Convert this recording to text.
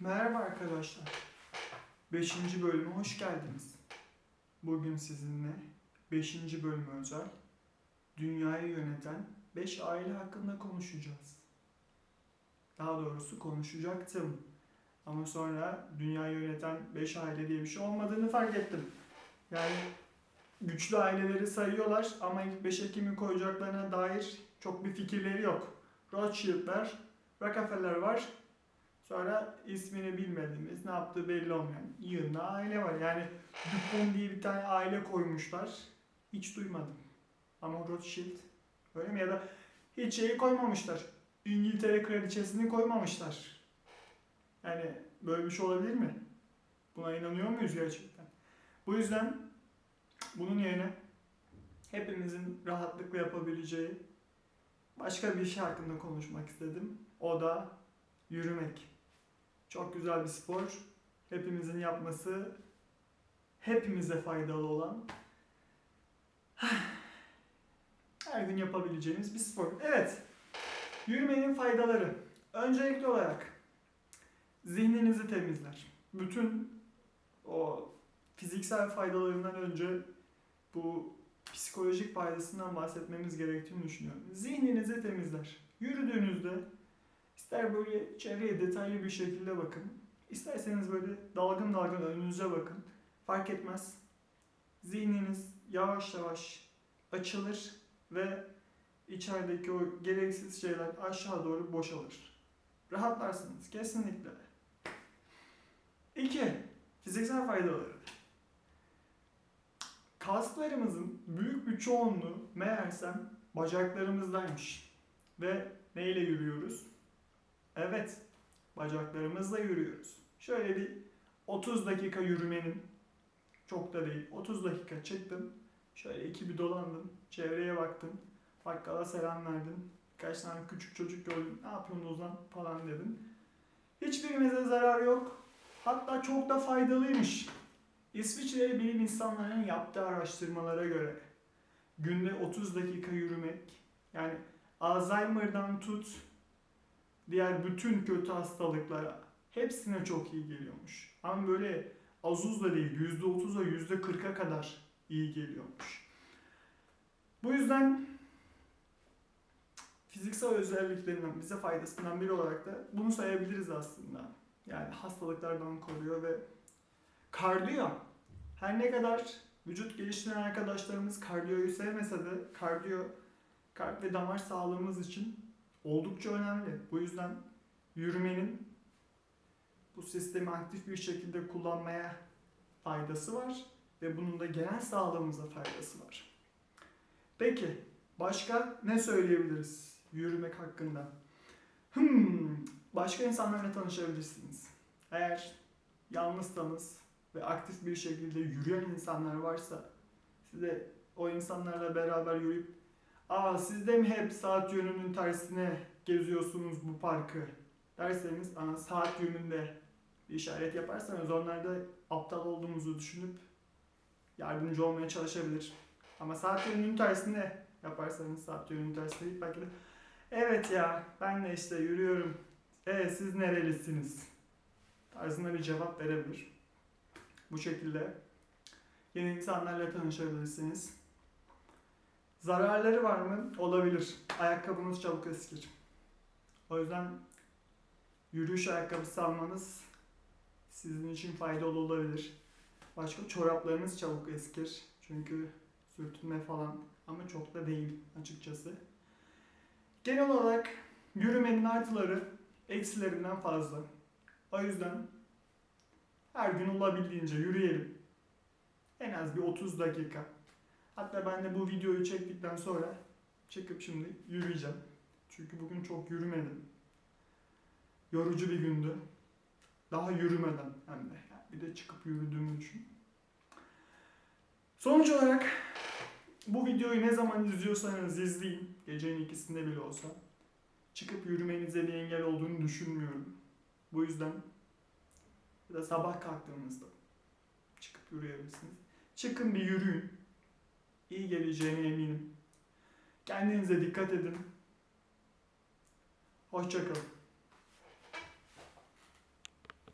Merhaba arkadaşlar. 5. bölüme hoş geldiniz. Bugün sizinle 5. bölüme özel dünyayı yöneten 5 aile hakkında konuşacağız. Daha doğrusu konuşacaktım. Ama sonra dünyayı yöneten 5 aile diye bir şey olmadığını fark ettim. Yani güçlü aileleri sayıyorlar ama ilk 5'e kimi koyacaklarına dair çok bir fikirleri yok. Rothschild'ler, Rockefeller var, Sonra ismini bilmediğimiz, ne yaptığı belli olmayan yığınla aile var. Yani Dupont diye bir tane aile koymuşlar. Hiç duymadım. Ama Rothschild öyle mi? Ya da hiç şeyi koymamışlar. İngiltere kraliçesini koymamışlar. Yani böyle bir şey olabilir mi? Buna inanıyor muyuz gerçekten? Bu yüzden bunun yerine hepimizin rahatlıkla yapabileceği başka bir şey hakkında konuşmak istedim. O da yürümek. Çok güzel bir spor. Hepimizin yapması hepimize faydalı olan her gün yapabileceğimiz bir spor. Evet. Yürümenin faydaları. Öncelikli olarak zihninizi temizler. Bütün o fiziksel faydalarından önce bu psikolojik faydasından bahsetmemiz gerektiğini düşünüyorum. Zihninizi temizler. Yürüdüğünüzde İster böyle çevreye detaylı bir şekilde bakın. İsterseniz böyle dalgın dalgın önünüze bakın. Fark etmez. Zihniniz yavaş yavaş açılır ve içerideki o gereksiz şeyler aşağı doğru boşalır. Rahatlarsınız kesinlikle. 2. Fiziksel faydaları. Kaslarımızın büyük bir çoğunluğu meğersem bacaklarımızdaymış. Ve neyle yürüyoruz? Evet, bacaklarımızla yürüyoruz. Şöyle bir 30 dakika yürümenin, çok da değil, 30 dakika çıktım. Şöyle iki bir dolandım, çevreye baktım. Bakkala selam verdim. Birkaç tane küçük çocuk gördüm. Ne yapıyorsun Ozan falan dedim. Hiçbirimize zarar yok. Hatta çok da faydalıymış. İsviçreli bilim insanlarının yaptığı araştırmalara göre günde 30 dakika yürümek yani Alzheimer'dan tut diğer bütün kötü hastalıklara hepsine çok iyi geliyormuş. Ama böyle az da değil %30'a %40'a kadar iyi geliyormuş. Bu yüzden fiziksel özelliklerinden bize faydasından biri olarak da bunu sayabiliriz aslında. Yani hastalıklardan koruyor ve kardiyo. Her ne kadar vücut geliştiren arkadaşlarımız kardiyoyu sevmese de kardiyo kalp ve damar sağlığımız için oldukça önemli. Bu yüzden yürümenin bu sistemi aktif bir şekilde kullanmaya faydası var ve bunun da genel sağlığımıza faydası var. Peki başka ne söyleyebiliriz yürümek hakkında? Hmm, başka insanlarla tanışabilirsiniz. Eğer yalnızsanız ve aktif bir şekilde yürüyen insanlar varsa size o insanlarla beraber yürüyüp Aa siz de mi hep saat yönünün tersine geziyorsunuz bu parkı derseniz aa, saat yönünde bir işaret yaparsanız onlar da aptal olduğumuzu düşünüp yardımcı olmaya çalışabilir. Ama saat yönünün tersine yaparsanız saat yönünün tersine değil belki de evet ya ben de işte yürüyorum. E siz nerelisiniz? Tarzında bir cevap verebilir. Bu şekilde yeni insanlarla tanışabilirsiniz. Zararları var mı? Olabilir. Ayakkabınız çabuk eskir. O yüzden yürüyüş ayakkabısı almanız sizin için faydalı olabilir. Başka çoraplarınız çabuk eskir. Çünkü sürtünme falan ama çok da değil açıkçası. Genel olarak yürümenin artıları eksilerinden fazla. O yüzden her gün olabildiğince yürüyelim. En az bir 30 dakika. Hatta ben de bu videoyu çektikten sonra çıkıp şimdi yürüyeceğim. Çünkü bugün çok yürümedim. Yorucu bir gündü. Daha yürümeden hem de. Yani bir de çıkıp yürüdüğümü düşün. Sonuç olarak bu videoyu ne zaman izliyorsanız izleyin. Gecenin ikisinde bile olsa. Çıkıp yürümenize bir engel olduğunu düşünmüyorum. Bu yüzden ya da sabah kalktığınızda çıkıp yürüyebilirsiniz. Çıkın bir yürüyün iyi geleceğine eminim. Kendinize dikkat edin. Hoşçakalın.